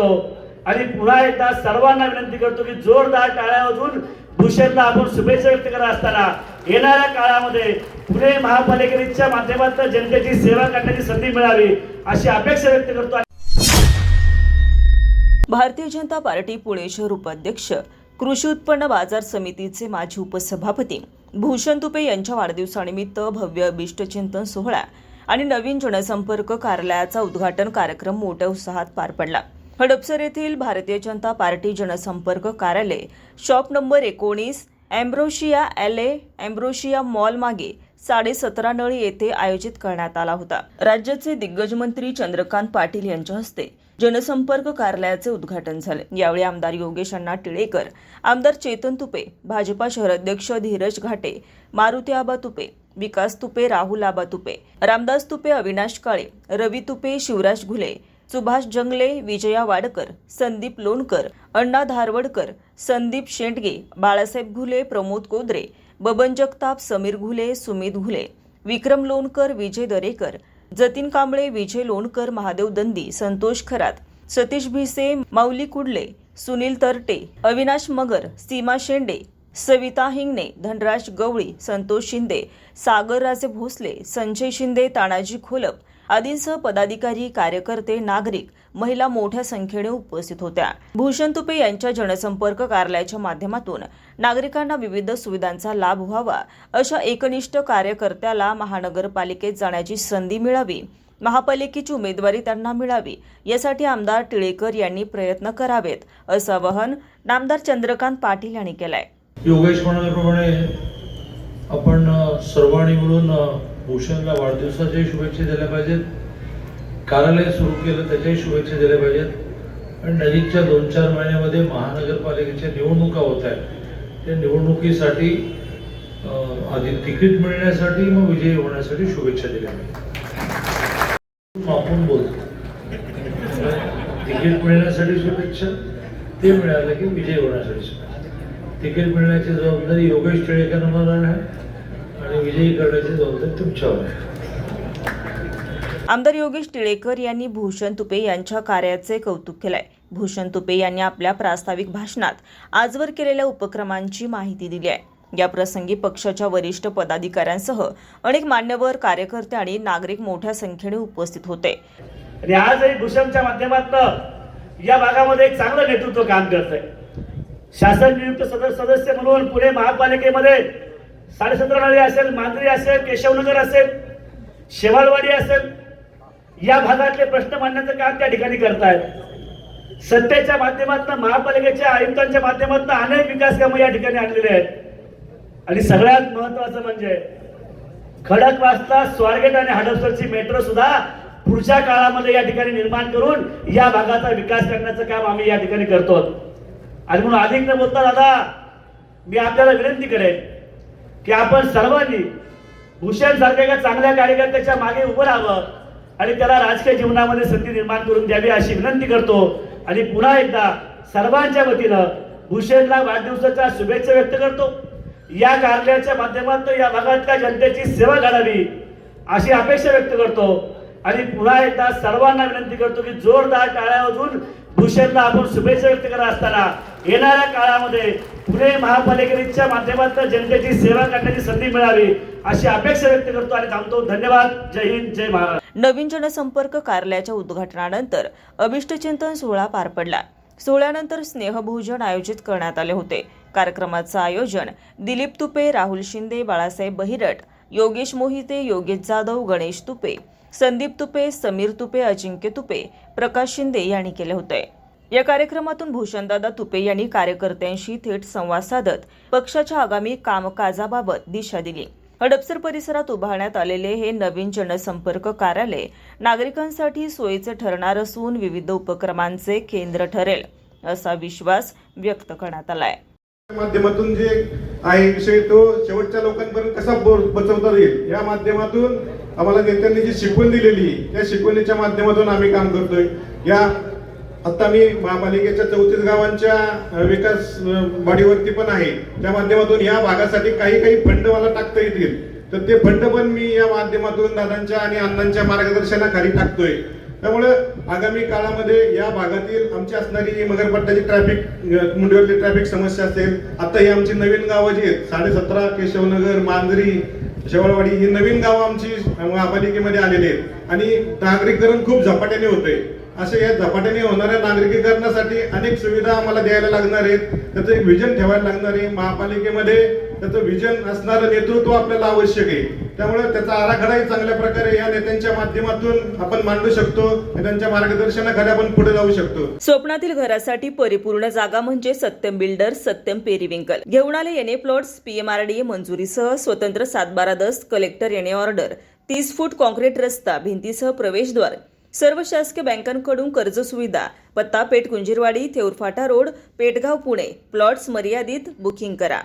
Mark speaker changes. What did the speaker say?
Speaker 1: करतो. आणि पुन्हा एकदा सर्वांना विनंती करतो की जोरदार टाळ्या भूषणला आपण शुभेच्छा व्यक्त करत असताना येणाऱ्या काळामध्ये पुणे महापालिकेच्या माध्यमातून जनतेची सेवा करण्याची संधी मिळावी अशी अपेक्षा व्यक्त करतो.
Speaker 2: भारतीय जनता पार्टी पुणे शहर उपाध्यक्ष कृषी उत्पन्न बाजार समितीचे माजी उपसभापती भूषण तुपे यांच्या वाढदिवसानिमित्त भव्य अभिष्टचिंतन सोहळा आणि नवीन जनसंपर्क कार्यालयाचा उद्घाटन कार्यक्रम मोठ्या उत्साहात पार पडला. हडपसर येथील भारतीय जनता पार्टी जनसंपर्क कार्यालय शॉप नंबर एकोणीस अँब्रोशिया एल ए अँब्रोशिया मॉल मागे साडे सतरा नळी येथे आयोजित करण्यात आला होता. राज्याचे दिग्गज मंत्री चंद्रकांत पाटील यांच्या हस्ते जनसंपर्क कार्यालयाचे उद्घाटन झाले. यावेळी आमदार योगेश अण्णा टिळेकर आमदार चेतन तुपे भाजपा शहराध्यक्ष धीरज घाटे मारुती आबा तुपे विकास तुपे राहुल आबा तुपे रामदास तुपे अविनाश काळे रवी तुपे शिवराज घुले सुभाष जंगले विजया वाडकर संदीप लोणकर अण्णा धारवडकर संदीप शेंडगे बाळासाहेब घुले प्रमोद कोदरे बबन जगताप समीर घुले सुमित घुले विक्रम लोणकर विजय दरेकर जतीन कांबळे विजय लोणकर महादेव दंदी संतोष खरात सतीश भिसे माऊली कुडले सुनील तरटे अविनाश मगर सीमा शेंडे सविता हिंगणे धनराज गवळी संतोष शिंदे सागरराजे भोसले संजय शिंदे तानाजी खोलप आदींसह पदाधिकारी कार्यकर्ते नागरिक महिला मोठ्या संख्येने उपस्थित होत्या. भूषण तुपे यांच्या जनसंपर्क कार्यालयाच्या माध्यमातून नागरिकांना विविध सुविधांचा लाभ व्हावा अशा एकनिष्ठ कार्यकर्त्याला महानगरपालिकेत जाण्याची संधी मिळावी महापालिकेची उमेदवारी त्यांना मिळावी यासाठी आमदार टिळेकर यांनी प्रयत्न करावेत असं आवाहन नामदार चंद्रकांत पाटील यांनी केलंय.
Speaker 3: योगेश म्हणाल्याप्रमाणे आपण सर्वांनी मिळून भूषणला वाढदिवसाच्याही शुभेच्छा दिल्या पाहिजेत. कार्यालय सुरू केलं त्याच्याही शुभेच्छा दिल्या पाहिजेत. आणि नजीकच्या दोन चार महिन्यामध्ये महानगरपालिकेच्या निवडणुका होत आहेत. त्या निवडणुकीसाठी आधी तिकीट मिळण्यासाठी मग विजयी होण्यासाठी शुभेच्छा दिल्या पाहिजेत आपण बोलतो. तिकीट मिळण्यासाठी शुभेच्छा ते मिळालं की विजय होण्यासाठी शुभेच्छा. तिकीट मिळण्याची जबाबदारी योगेश टिळेकरांवर आहे. विजयी करण्याची जबाबदारी तुमच्यावर आहे
Speaker 2: आमदार योगेश टिळेकर यांनी भूषण तुपे यांच्या कार्याचे कौतुक केलंय. भूषण तुपे यांनी आपल्या प्रास्ताविक भाषणात आजवर केलेल्या उपक्रमांची माहिती दिली आहे. या प्रसंगी पक्षाच्या वरिष्ठ पदाधिकाऱ्यांसह अनेक मान्यवर कार्यकर्ते आणि नागरिक मोठ्या संख्येने उपस्थित होते.
Speaker 1: आणि आजही भूषणच्या माध्यमातून या भागामध्ये एक चांगलं नेतृत्व काम करत आहे शासन नियुक्त सदस्य सदस्य म्हणून पुणे महापालिकेमध्ये साडेसतरा असेल मांजरी असेल केशवनगर असेल शेवाळवाडी असेल या भागातले प्रश्न मांडण्याचं काम त्या ठिकाणी करतायत. सत्तेच्या माध्यमातून महापालिकेच्या आयुक्तांच्या माध्यमातून अनेक विकास कामं या ठिकाणी आणलेली आहेत. आणि सगळ्यात महत्वाचं म्हणजे खडकवासला स्वारगेट आणि हडपसरची मेट्रो सुद्धा पुढच्या काळामध्ये या ठिकाणी निर्माण करून या भागाचा विकास करण्याचं काम आम्ही या ठिकाणी करतो आणि म्हणून अधिक न बोलता दादा मी आपल्याला विनंती करेन की आपण सर्वांनी भूषण सारख्या एका चांगल्या कार्यकर्त्याच्या मागे उभं राहावं आणि त्याला राजकीय जीवनामध्ये संधी निर्माण करून द्यावी अशी विनंती करतो. आणि पुन्हा एकदा सर्वांच्या वतीनं भूषणला वाढदिवसाच्या शुभेच्छा व्यक्त करतो. या कार्यालयाच्या माध्यमातून या भागातल्या जनतेची सेवा करावी अशी अपेक्षा व्यक्त करतो. आणि पुन्हा एकदा सर्वांना विनंती करतो की जोरदार टाळ्या अजून भूषणला आपण शुभेच्छा व्यक्त करत असताना येणाऱ्या काळामध्ये पुणे महापालिकेच्या माध्यमातून जनतेची सेवा करण्याची संधी मिळावी अशी अपेक्षा व्यक्त करतो आणि थांबतो. धन्यवाद. जय हिंद जय महाराष्ट्र.
Speaker 2: नवीन जनसंपर्क कार्यालयाच्या उद्घाटनानंतर अभिष्टचिंतन सोहळा पार पडला. सोहळ्यानंतर स्नेहभोजन आयोजित करण्यात आले होते. कार्यक्रमाचं आयोजन दिलीप तुपे राहुल शिंदे बाळासाहेब बहिरट योगेश मोहिते योगेश जाधव गणेश तुपे संदीप तुपे समीर तुपे अजिंक्य तुपे प्रकाश शिंदे यांनी केले होते. या कार्यक्रमातून भूषणदादा तुपे यांनी कार्यकर्त्यांशी थेट संवाद साधत पक्षाच्या आगामी कामकाजाबाबत दिशा दिली. हडपसर परिसरात उभारण्यात आलेले हे नवीन जनसंपर्क कार्यालय नागरिकांसाठी सोयीचं ठरणार असून विविध उपक्रमांचे केंद्र ठरेल असा विश्वास व्यक्त करण्यात आलाय.
Speaker 4: माध्यमातून जे आहे विषय तो शेवटच्या लोकांपर्यंत कसा पोहोचवता येईल? या माध्यमातून आम्हाला नेत्यांनी जी शिकवण दिलेली त्या शिकवणीच्या माध्यमातून आम्ही काम करतोय. या आता मी महापालिकेच्या चौतीस गावांच्या विकास वाढीवरती पण आहे. त्या माध्यमातून या भागासाठी काही काही फंड मला टाकता येतील. तर ते फंड पण मी या माध्यमातून दादांच्या आणि अण्णांच्या मार्गदर्शनाखाली टाकतोय. त्यामुळे आगामी काळामध्ये या भागातील आमची असणारी मगरपट्ट्याची ट्रॅफिक मुंडीवरली ट्रॅफिक समस्या असेल. आता ही आमची नवीन गावं जी आहेत साडेसतरा केशवनगर मांजरी शेवळवाडी ही नवीन गावं आमची महापालिकेमध्ये आलेली आहेत. आणि नागरीकरण खूप झपाट्याने होतंय. असे या झपाट्याने होणाऱ्या नागरिकीकरणासाठी अनेक सुविधा आम्हाला द्यायला लागणार आहेत. त्याचं एक विजन ठेवायला लागणार आहे. महापालिकेमध्ये त्याचं विजन असणारं नेतृत्व आपल्याला आवश्यक आहे. त्यामुळे त्याचा आराखडाही चांगल्या प्रकारे या नेत्यांच्या माध्यमातून आपण मांडू शकतो त्यांच्या मार्गदर्शनाखाली आपण पुढे जाऊ शकतो.
Speaker 2: स्वप्नातील घरासाठी परिपूर्ण जागा म्हणजे सत्यम बिल्डर सत्यम पेरिविंकल. घेऊन आले येणे प्लॉट्स पीएमआरडीए मंजुरीसह स्वतंत्र सातबारा दस कलेक्टर येणे ऑर्डर. तीस फूट कॉन्क्रीट रस्ता भिंतीसह प्रवेशद्वार. सर्व शासकीय बँकांकडून कर्ज सुविधा पत्ता पेठ कुंजीरवाडी थेऊरफाटा रोड पेटगाव पुणे. प्लॉट्स मर्यादित बुकिंग करा.